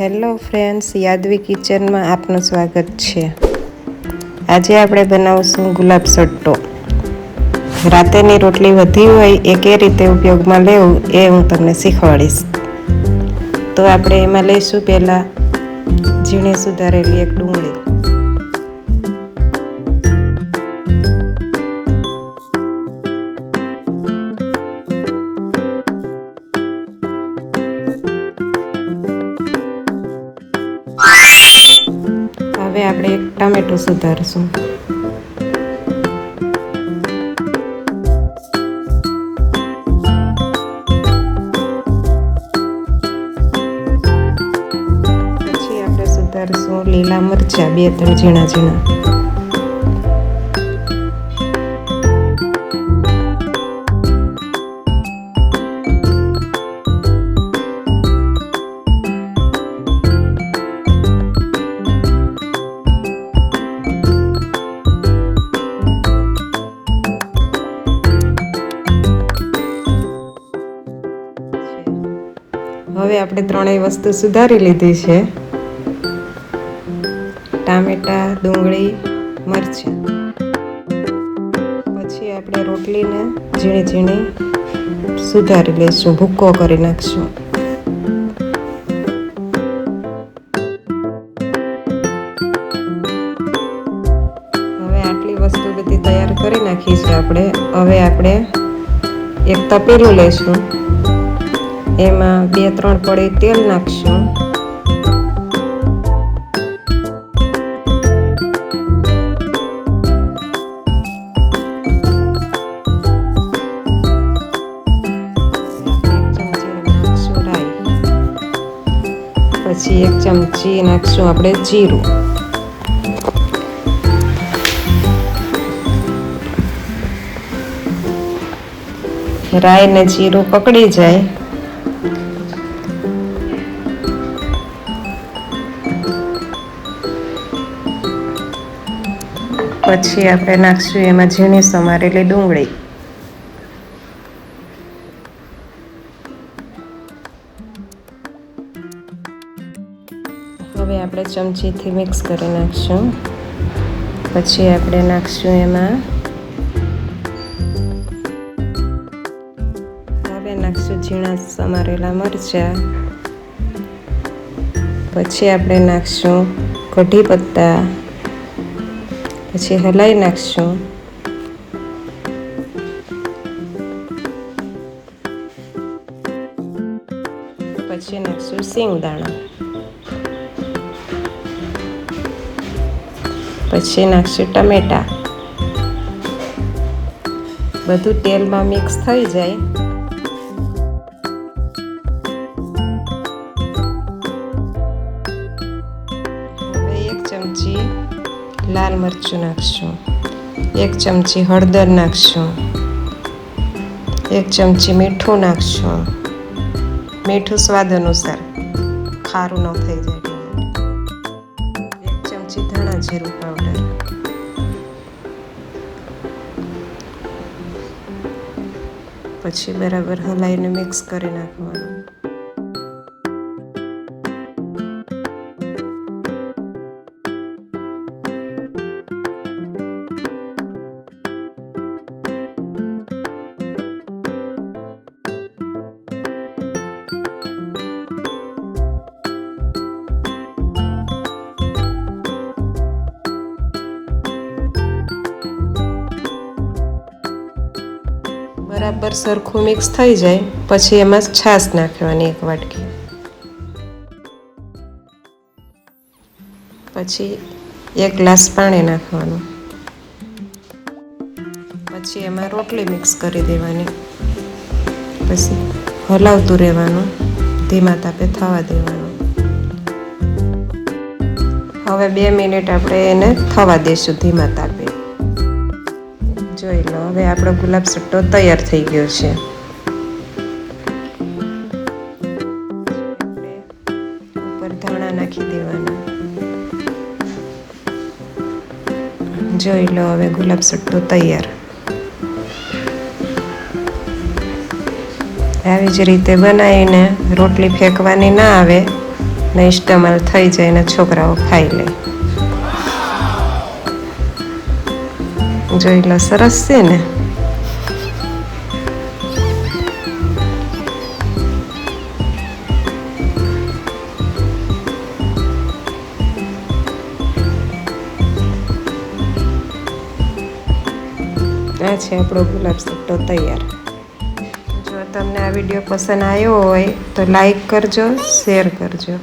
Hello friends, યાદવી કિચનમાં આપનું સ્વાગત છે. આજે આપણે બનાવશું ગુલાબ સટ્ટો. રાતેની રોટલી વધી હોય એ કે રીતે ઉપયોગમાં લેવું, એ હું તમને શીખવાડીશ. તો આપણે એમાં લઈશું પહેલાં ઝીણી સુધારેલી એક ડુંગળી. હવે આપણે એક ટામેટું સુધારશું. પછી આપણે સુધારશું લીલા મરચાં બે ત્રણ ઝીણા ઝીણા. હવે આપણે ત્રણેય વસ્તુ સુધારી લીધી છે. ટામેટા, ડુંગળી, મરચાં. પછી આપણે રોટલીને ઝીણી ઝીણી સુધારી લઈશું ભૂક્કો કરી નાખશું. હવે આટલી વસ્તુ બધી તૈયાર કરી નાખી છે આપણે. હવે આપણે એક તપેલું લઈશું. એમાં બે, ત્રણ પડી તેલ નાખશું. પછી એક ચમચી નાખશું આપણે જીરું. રાઈ ને જીરું પકડી જાય. પછી આપણે નાખશું એમાં ઝીણી સમારેલી ડુંગળી. હવે આપણે ચમચીથી મિક્સ કરી નાખશું. પછી આપણે નાખશું એમાં હવે નાખશું ઝીણા સમારેલા મરચાં. પછી આપણે નાખશું કઢી પત્તા. પછી હલાઈ નાખશું. પછી નાખશું સિંગ દાણા. પછી નાખશું ટમેટા. બધું તેલમાં મિક્સ થઈ જાય. એક ચમચી લાલ મરચું નાખશું. એક ચમચી હળદર નાખશું. એક ચમચી મીઠું નાખશું. મીઠું સ્વાદ અનુસાર ખારું ન થઈ જાય. એક ચમચી ધાણા જીરું પાવડર. પછી બરાબર હલાઈને મિક્સ કરી નાખવાનું. બરાબર સરખું મિક્સ થઈ જાય, પછી એમાં છાશ નાખવાની એક વાટકી. પછી એક ગ્લાસ પાણી નાખવાનું. પછી એમાં રોટલી મિક્સ કરી દેવાની. પછી હલાવતું રહેવાનું, ધીમા તાપે થવા દેવાનું. હવે બે મિનિટ આપણે એને થવા દઈશું ધીમા તાપે. જોઈ લો. હવે આપણો ગુલાબ સટ્ટો તૈયાર થઈ ગયો છે. ઉપર ધાણા નાખી દેવાના. જોઈ લો હવે ગુલાબ સટ્ટો તૈયાર. આવી જ રીતે બનાવીને રોટલી ફેંકવાની ના આવે, ને ઇસ્ટમાલ થઈ જાય ને છોકરાઓ ખાઈ લે. જોઈ લો સરસ છે ને આ છે આપણો ગુલાબ સટ્ટો તૈયાર. જો તમને આ વીડિયો પસંદ આવ્યો હોય તો લાઈક કરજો શેર કરજો.